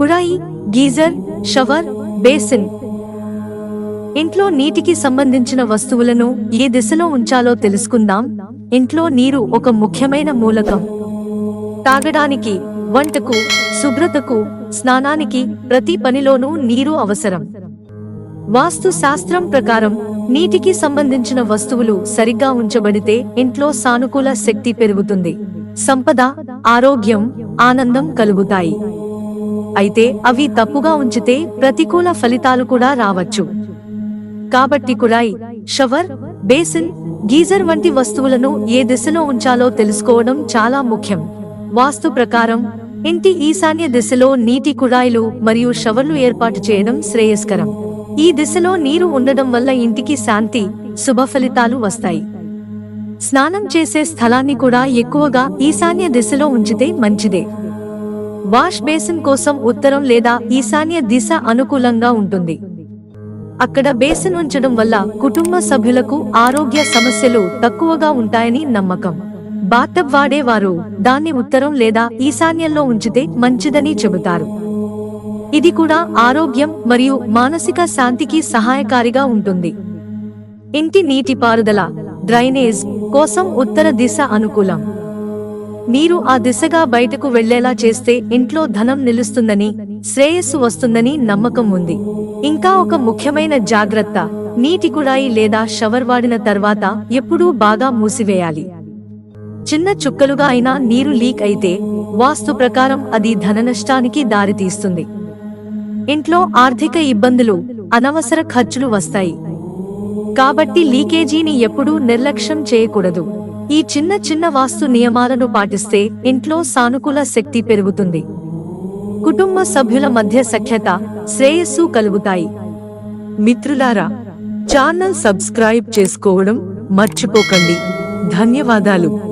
కుళాయి geyser shower basin. ఇంట్లో నీటికి సంబంధించిన వస్తువులను ఏ దిశలో ఉంచాలో తెలుసుకుందాం. ఇంట్లో నీరు ఒక ముఖ్యమైన మూలకం. తాగడానికి వంటకు శుభ్రతకు స్నానానికి ప్రతి పనిలోనూ నీరు అవసరం. వాస్తు శాస్త్రం ప్రకారం నీటికి సంబంధించిన వస్తువులు సరిగ్గా ఉంచబడితే ఇంట్లో సానుకూల శక్తి పెరుగుతుంది. సంపద ఆరోగ్యం ఆనందం కలుగుతాయి. అయితే అవి తప్పుగా ఉంచితే ప్రతికూల ఫలితాలు కూడా రావచ్చు. కాబట్టి కుళాయి షవర్ బేసిన్ గీజర్ వంటి వస్తువులను ఏ దిశలో ఉంచాలో తెలుసుకోవడం చాలా ముఖ్యం. వాస్తు ప్రకారం ఇంటి ఈశాన్య దిశలో నీటి కుళాయిలు మరియు షవర్లు ఏర్పాటు చేయడం శ్రేయస్కరం. ఈ దిశలో నీరు ఉండడం వల్ల ఇంటికి శాంతి శుభ ఫలితాలు వస్తాయి. స్నానం చేసే స్థలాన్ని కూడా ఎక్కువగా ఈశాన్య దిశలో ఉంచితే మంచిదే. వాష్ బేసిన్ కోసం ఉత్తరం లేదా ఈశాన్య దిశ అనుకూలంగా ఉంటుంది. అక్కడ బేసిన్ ఉంచడం వల్ల కుటుంబ సభ్యులకు ఆరోగ్య సమస్యలు తక్కువగా ఉంటాయని నమ్మకం. బాతబ్ వాడేవారు దాన్ని ఉత్తరం లేదా ఈశాన్యంలో ఉంచితే మంచిదని చెబుతారు. ఇది కూడా ఆరోగ్యం మరియు మానసిక శాంతికి సహాయకారిగా ఉంటుంది. ఇంటి నీటిపారుదల డ్రైనేజ్ కోసం ఉత్తర దిశ అనుకూలం. నీరు ఆ దిశగా బయటకు వెళ్ళేలా చేస్తే ఇంట్లో ధనం నిలుస్తుందని శ్రేయస్సు వస్తుందని నమ్మకం ఉంది. ఇంకా ఒక ముఖ్యమైన జాగ్రత్త నీటి కుడాయి లేదా షవర్ వాడిన తర్వాత ఎప్పుడూ బాగా మూసివేయాలి. చిన్న చుక్కలుగా అయినా నీరు లీక్ అయితే వాస్తు ప్రకారం అది ధన నష్టానికి దారితీస్తుంది. ఇంట్లో ఆర్థిక ఇబ్బందులు అనవసర ఖర్చులు వస్తాయి. కాబట్టి లీకేజీని ఎప్పుడూ నిర్లక్ష్యం చేయకూడదు. ఈ చిన్న చిన్న వాస్తు నియమాలను పాటిస్తే ఇంట్లో సానుకూల శక్తి పెరుగుతుంది. కుటుంబ సభ్యుల మధ్య సఖ్యత శ్రేయస్సు కలుగుతాయి. మిత్రులారా ఛానల్ సబ్స్క్రైబ్ చేసుకోవడం మర్చిపోకండి. ధన్యవాదాలు.